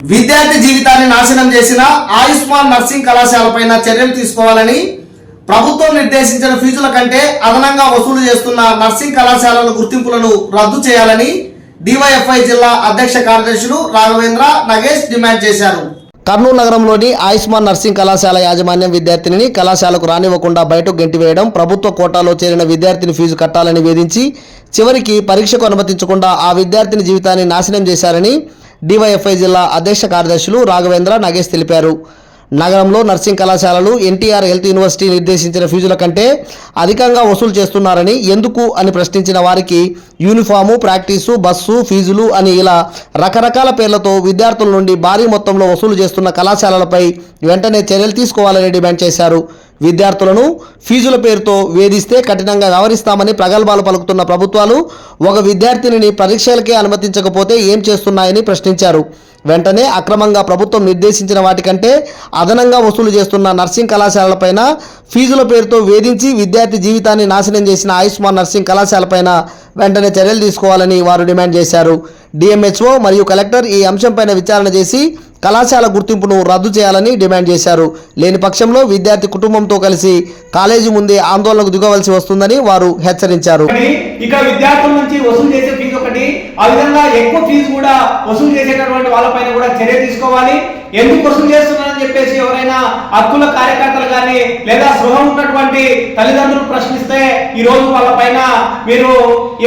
విద్యార్థి జీవితాన్ని నాశనం చేసిన ఆయుష్మాన్ నర్సింగ్ కళాశాలపైన చర్యలు తీసుకోవాలని ప్రభుత్వం నిర్దేశించిన ఫీజుల కంటే అదనంగా వసూలు చేస్తున్న నర్సింగ్ కళాశాలల గుర్తింపులను రద్దు చేయాలని డివైఎఫ్ఐ జిల్లా అధ్యక్ష కార్యదర్శులు రాఘవేంద్ర నగేష్ డిమాండ్ చేశారు. కర్నూలు నగరంలోని ఆయుష్మాన్ నర్సింగ్ కళాశాల యాజమాన్యం విద్యార్థినిని కళాశాలకు రానివ్వకుండా బయటకు గెంటివేయడం ప్రభుత్వ కోటాలో చేరిన విద్యార్థిని ఫీజు కట్టాలని వేధించి చివరికి పరీక్షకు అనుమతించకుండా ఆ విద్యార్థిని జీవితాన్ని నాశనం చేశారని డివైఎఫ్ఐ జిల్లా అధ్యక్ష కార్యదర్శులు రాఘవేంద్ర నగేష్ తెలిపారు. నగరంలో నర్సింగ్ కళాశాలలు ఎన్టీఆర్ హెల్త్ యూనివర్సిటీ నిర్దేశించిన ఫీజుల కంటే అధికంగా వసూలు చేస్తున్నారని ఎందుకు అని ప్రశ్నించిన వారికి యూనిఫాము ప్రాక్టీసు బస్సు ఫీజులు అని ఇలా రకరకాల పేర్లతో విద్యార్థుల నుండి భారీ మొత్తంలో వసూలు చేస్తున్న కళాశాలలపై వెంటనే చర్యలు తీసుకోవాలని డిమాండ్ చేశారు. విద్యార్థులను ఫీజుల పేరుతో వేధిస్తే కఠినంగా వ్యవహరిస్తామని ప్రగల్భాలు పలుకుతున్న ప్రభుత్వాలు ఒక విద్యార్థినిని పరీక్షలకే అనుమతించకపోతే ఏం చేస్తున్నాయని ప్రశ్నించారు. వెంటనే అక్రమంగా ప్రభుత్వం నిర్దేశించిన వాటికంటే అదనంగా వసూలు చేస్తున్న నర్సింగ్ కళాశాలలపైన ఫీజుల పేరుతో వేధించి విద్యార్థి జీవితాన్ని నాశనం చేసిన ఆయుష్మాన్ నర్సింగ్ కళాశాలపైన వెంటనే చర్యలు తీసుకోవాలని వారు డిమాండ్ చేశారు. డిఎంహెచ్ఓ మరియు కలెక్టర్ ఈ అంశంపైన విచారణ చేసి కళాశాల గుర్తింపును రద్దు చేయాలని డిమాండ్ చేశారు. లేని పక్షంలో విద్యార్థి కుటుంబంతో కలిసి కాలేజీ ముందే ఆందోళనకు దిగవలసి వస్తుందని వారు హెచ్చరించారు. ఇక విద్యార్థుల నుంచి వసూలు చేసే ఫీజు ఒకటి ఆ విధంగా ఎక్కువ ఫీజు కూడా వసూలు చేసేటటువంటి వాళ్ళపైన కూడా చర్య తీసుకోవాలి. ఎందుకు వసూలు చేస్తున్నారని చెప్పేసి ఎవరైనా హక్కుల కార్యకర్తలు కానీ లేదా సృహ ఉన్నటువంటి తల్లిదండ్రులు ప్రశ్నిస్తే ఈ రోజు వాళ్ళపైన మీరు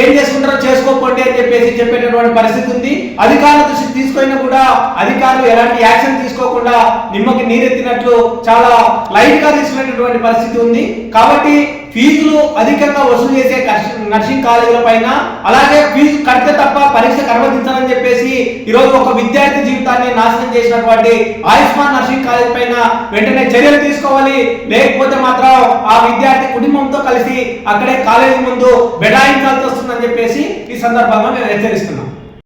ఏం చేసుకుంటారో చేసుకోకండి అని చెప్పేసి చెప్పేటటువంటి పరిస్థితి ఉంది. అధికారుల దృష్టి తీసుకున్న కూడా అధికారులు ఎలాంటి యాక్షన్ తీసుకోకుండా నిమ్మకి నీరెత్తినట్లు చాలా లైట్గా తీసుకునేటటువంటి పరిస్థితి ఉంది. కాబట్టి ఫీజులు అధికంగా వసూలు చేసే నర్సింగ్ కాలేజీల పైన అలాగే ఫీజు కడితే తప్ప పరీక్షకు అనుమతించాలని చెప్పేసి ఈరోజు ఒక విద్యార్థి జీవితాన్ని నాశనం చేసినటువంటి ఆయుష్మాన్ నర్సింగ్ కాలేజ్ పైన వెంటనే చర్యలు తీసుకోవాలి. లేకపోతే మాత్రం ఆ విద్యార్థి కుటుంబంతో కలిసి అక్కడే కాలేజీ ముందు బెడాయించాల్సి వస్తుందని చెప్పేసి ఈ సందర్భంగా మేము హెచ్చరిస్తున్నాం.